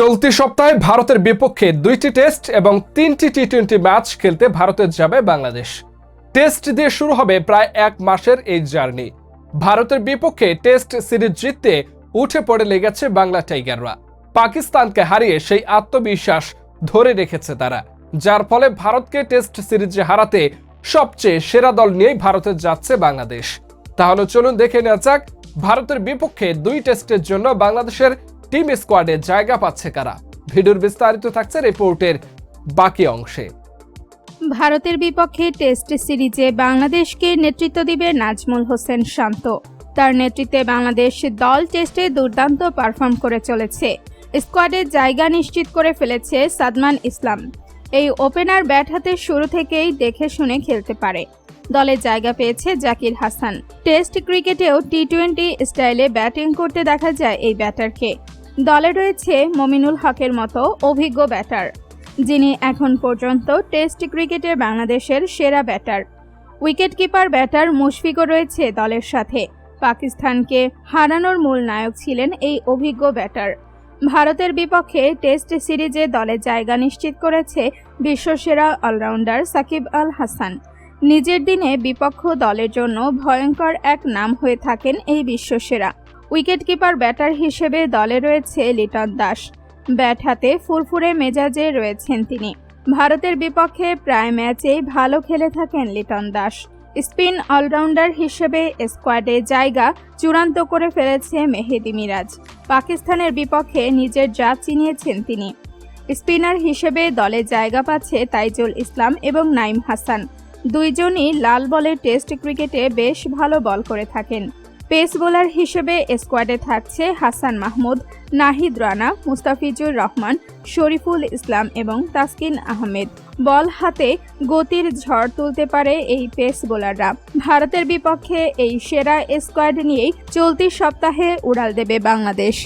চলতি সপ্তাহে ভারতের বিপক্ষে দুইটি টেস্ট এবং তিনটি টি টোয়েন্টি ম্যাচ খেলতে ভারতে যাবে বাংলাদেশ। টেস্ট দিয়ে শুরু হবে প্রায় এক মাসের এই জার্নি। ভারতের বিপক্ষে টেস্ট সিরিজ জিততে উঠে পড়ে লেগেছে বাংলা টাইগাররা। পাকিস্তানকে হারিয়ে সেই আত্মবিশ্বাস ধরে রেখেছে তারা, যার ফলে ভারতকে টেস্ট সিরিজে হারাতে সবচেয়ে সেরা দল নিয়েই ভারতে যাচ্ছে বাংলাদেশ। তাহলে চলুন দেখে নেওয়া যাক, ভারতের বিপক্ষে দুই টেস্টের জন্য বাংলাদেশের টিম স্কোয়াডে জায়গা পাচ্ছে কারা? ভিডিওর বিস্তারিত থাকছে রিপোর্টের বাকি অংশে। ভারতের বিপক্ষে টেস্ট সিরিজে বাংলাদেশকে নেতৃত্ব দিবে নাজমুল হোসেন শান্ত। তার নেতৃত্বে বাংলাদেশ দল টেস্টে দুর্দান্ত পারফর্ম করে চলেছে। স্কোয়াডের জায়গা নিশ্চিত করে ফেলেছে সাদমান ইসলাম। এই ওপেনার ব্যাট হাতে শুরু থেকেই দেখে শুনে খেলতে পারে। দলে জায়গা পেয়েছে জাকির হাসান। টেস্ট ক্রিকেটেও টি টোয়েন্টি স্টাইলে ব্যাটিং করতে দেখা যায় এই ব্যাটারকে। দলে রয়েছে মমিনুল হকের মতো অভিজ্ঞ ব্যাটার, যিনি এখন পর্যন্ত টেস্ট ক্রিকেটে বাংলাদেশের সেরা ব্যাটার। উইকেটকিপার ব্যাটার মুশফিকও রয়েছে দলের সাথে। পাকিস্তানকে হারানোর মূল নায়ক ছিলেন এই অভিজ্ঞ ব্যাটার। ভারতের বিপক্ষে টেস্ট সিরিজে দলে জায়গা নিশ্চিত করেছে বিশ্বসেরা অলরাউন্ডার সাকিব আল হাসান। নিজের দিনে বিপক্ষ দলের জন্য ভয়ঙ্কর এক নাম হয়ে থাকেন এই বিশ্বসেরা। উইকেটকিপার, ব্যাটার হিসেবে দলে রয়েছে লিটন দাস। ব্যাট হাতে ফুরফুরে মেজাজে রয়েছেন তিনি। ভারতের বিপক্ষে প্রায় ম্যাচেই ভালো খেলে থাকেন লিটন দাস। স্পিন অলরাউন্ডার হিসেবে স্কোয়াডে জায়গা চূড়ান্ত করে ফেলেছে মেহেদি মিরাজ। পাকিস্তানের বিপক্ষে নিজের জাত চিনিয়েছেন তিনি। স্পিনার হিসেবে দলে জায়গা পাচ্ছে তাইজুল ইসলাম এবং নাইম হাসান। দুইজনই লাল বলে টেস্ট ক্রিকেটে বেশ ভালো বল করে থাকেন। পেস বোলার হিসেবে স্কোয়াডে থাকছে হাসান মাহমুদ, নাহিদ রানা, মুস্তাফিজুর রহমান, শরীফুল ইসলাম এবং তাসকিন আহমেদ। বল হাতে গতির ঝড় তুলতে পারে এই পেস বোলাররা। ভারতের বিপক্ষে এই সেরা স্কোয়াড নিয়েই চলতি সপ্তাহে উড়াল দেবে বাংলাদেশ।